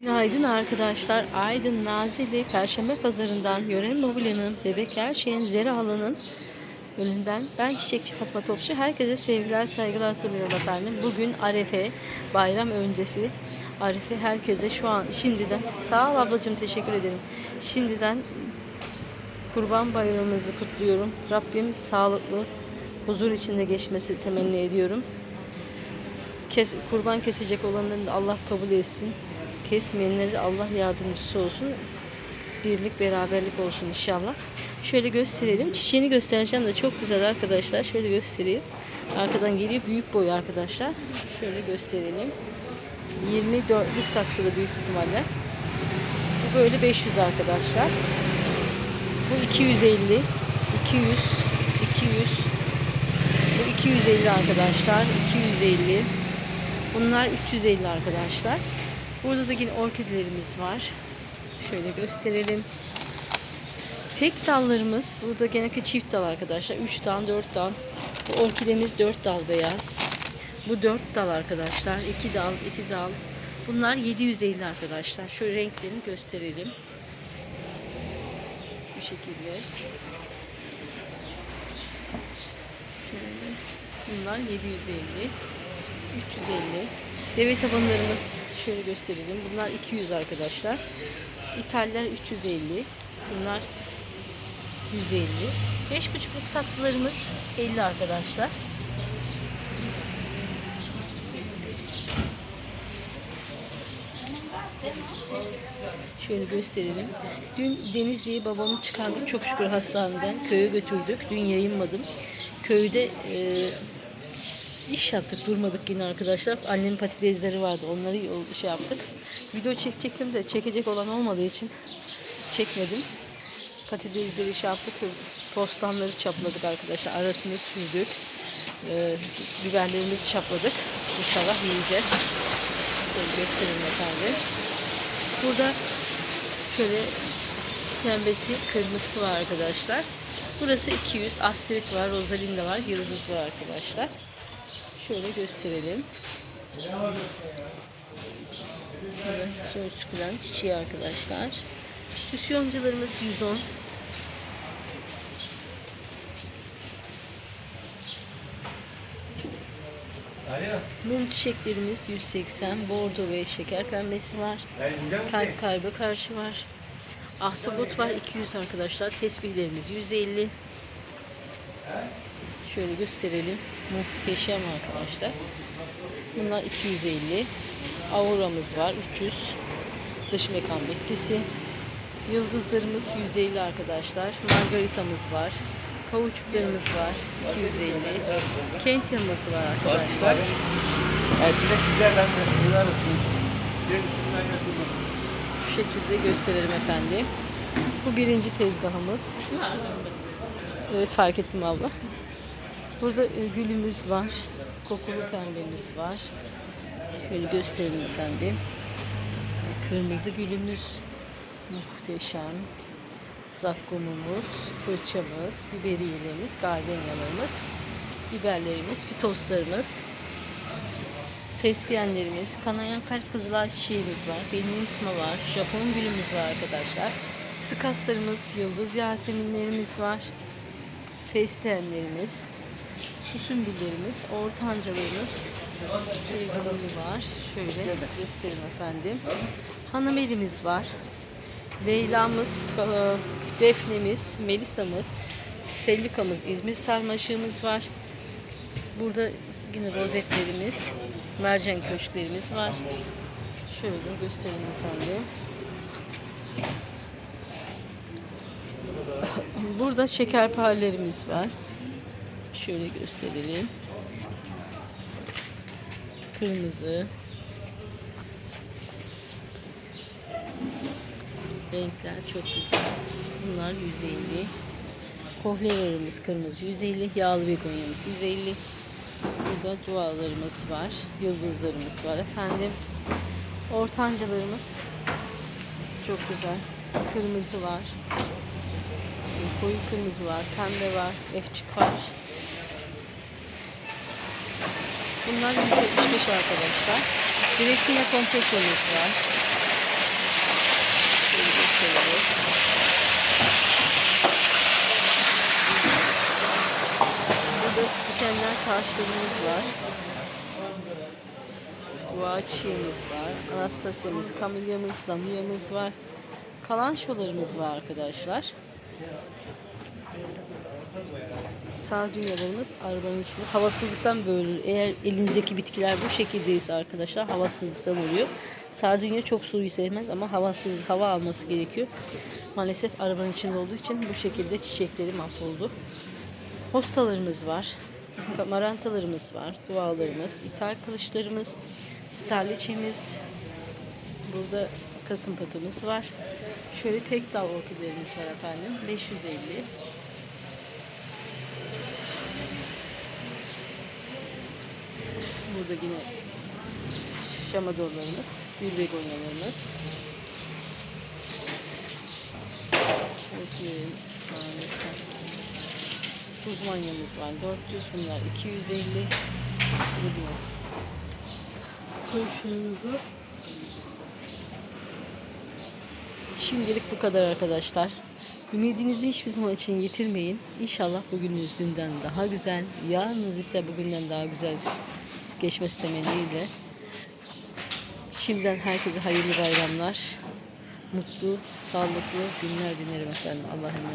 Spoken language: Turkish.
Günaydın arkadaşlar. Aydın Nazilli Perşembe Pazarı'ndan Yören Mobilya'nın, Bebek Her Şeyin, Zera Halı'nın önünden ben Çiçekçi Fatma Topçu. Herkese sevgiler, saygılar sunuyorum efendim. Bugün Arefe, bayram öncesi. Arefe herkese şu an şimdiden, sağ ol ablacığım teşekkür ederim. Şimdiden Kurban Bayramımızı kutluyorum. Rabbim sağlıklı, huzur içinde geçmesi temenni ediyorum. Kes, kurban kesecek olanların da Allah kabul etsin. Kesmeyenlere de Allah yardımcısı olsun. Birlik, beraberlik olsun inşallah. Şöyle gösterelim. Çiçeğini göstereceğim de çok güzel arkadaşlar. Şöyle göstereyim. Arkadan geliyor. Büyük boy arkadaşlar. Şöyle gösterelim. 24'lük saksıda büyük ihtimalle. Bu böyle 500 arkadaşlar. Bu 250. 200. 200. Bu 250 arkadaşlar. 250. Bunlar 350 arkadaşlar. Burada da yine orkidelerimiz var. Şöyle gösterelim. Tek dallarımız burada genellikle çift dal arkadaşlar. 3 dal, 4 dal. Bu orkidemiz 4 dal beyaz. Bu 4 dal arkadaşlar. 2 dal, 2 dal. Bunlar 750 arkadaşlar. Şöyle renklerini gösterelim. Şu şekilde. Şöyle. Bunlar 750. 350. Deve tabanlarımız şöyle gösterelim. Bunlar 200 arkadaşlar. İtalyalar 350. Bunlar 150. 5,5'luk saksılarımız 50 arkadaşlar. Şöyle gösterelim. Dün Denizli'ye babamı çıkardık çok şükür hastaneden. Köye götürdük. Dün yayınmadım. Köyde e, iş yaptık durmadık yine arkadaşlar. Annemin patatesleri vardı onları şey yaptık. Video çekecektim de çekecek olan olmadığı için çekmedim. Patatesleri şey yaptık. Postanları çapladık arkadaşlar. Arasını sürdük. Ee, biberlerimizi çapladık. İnşallah yiyeceğiz. Şöyle göstereyim efendim. Burada şöyle pembesi, kırmızısı var arkadaşlar. Burası 200. Asterik var, Rosalinda var, yıldız var arkadaşlar. Şöyle gösterelim. Şöyle söz çıkılan çiçeği arkadaşlar. Süs yoncalarımız 110. Mum çiçeklerimiz 180. Bordo ve şeker pembesi var. Kalp kalbe karşı var. Ahtapot var 200 arkadaşlar. Tesbihlerimiz 150. Şöyle gösterelim. Muhteşem arkadaşlar. Bunlar 250. Aura'mız var 300. Dış mekan bitkisi. Yıldızlarımız 150 arkadaşlar. Margaritamız var. Kavuçuklarımız var 250. Kentyamız var arkadaşlar. Şu şekilde gösterelim efendim. Bu birinci tezgahımız. Evet fark ettim abla. Burada e, gülümüz var. Kokulu pembemiz var. Şöyle gösterelim efendim. Kırmızı gülümüz. Muhteşem. Zakkumumuz, fırçamız, biberiyelerimiz, gardenyalarımız, biberlerimiz, pitoslarımız, fesleğenlerimiz, kanayan kalp kızılar çiçeğimiz var, benim unutma var, Japon gülümüz var arkadaşlar. Sıkaslarımız, yıldız yaseminlerimiz var. Fesleğenlerimiz, süsümbüllerimiz, ortancalarımız, evliliği var. Şöyle göstereyim efendim. Hanamelimiz var. Leyla'mız, e, Defne'miz, Melisa'mız, Sellika'mız, İzmir sarmaşığımız var. Burada yine rozetlerimiz, mercan köşklerimiz var. Şöyle göstereyim efendim. Burada şekerparelerimiz var. Şöyle gösterelim. Kırmızı. Renkler çok güzel. Bunlar 150. Kohlerarımız kırmızı 150. Yağlı begonyamız 150. Burada dualarımız var. Yıldızlarımız var efendim. Ortancalarımız çok güzel. Kırmızı var. Koyu kırmızı var. Pembe var. Efçik var. Bunlar 175 arkadaşlar. Direksiyon komple konusu var. Burada dikenler karşılığımız var. Guaçiyemiz var. Anastasiyamız, kamilyamız, zamiyamız var. Kalançolarımız var arkadaşlar. Sardunyalarımız arabanın içinde. Havasızlıktan böyle eğer elinizdeki bitkiler bu şekildeyse arkadaşlar havasızlıktan oluyor. Sardunya çok suyu sevmez ama havasız hava alması gerekiyor. Maalesef arabanın içinde olduğu için bu şekilde çiçekleri mahvoldu. Hostalarımız var. Marantalarımız var. Dualarımız, ithal kılıçlarımız, starliçemiz. Burada kasım patımız var. Şöyle tek dal orkidelerimiz var efendim. 550. Burada yine şamadorlarımız, gül begonyalarımız. Uzmanyamız var. 400 bunlar 250. Burada. Şimdilik bu kadar arkadaşlar. Ümidinizi hiçbir zaman için yitirmeyin. İnşallah bugününüz dünden daha güzel, yarınınız ise bugünden daha güzel geçmesi temenniyle. Şimdiden herkese hayırlı bayramlar, mutlu, sağlıklı günler dilerim efendim. Allah'a emanet.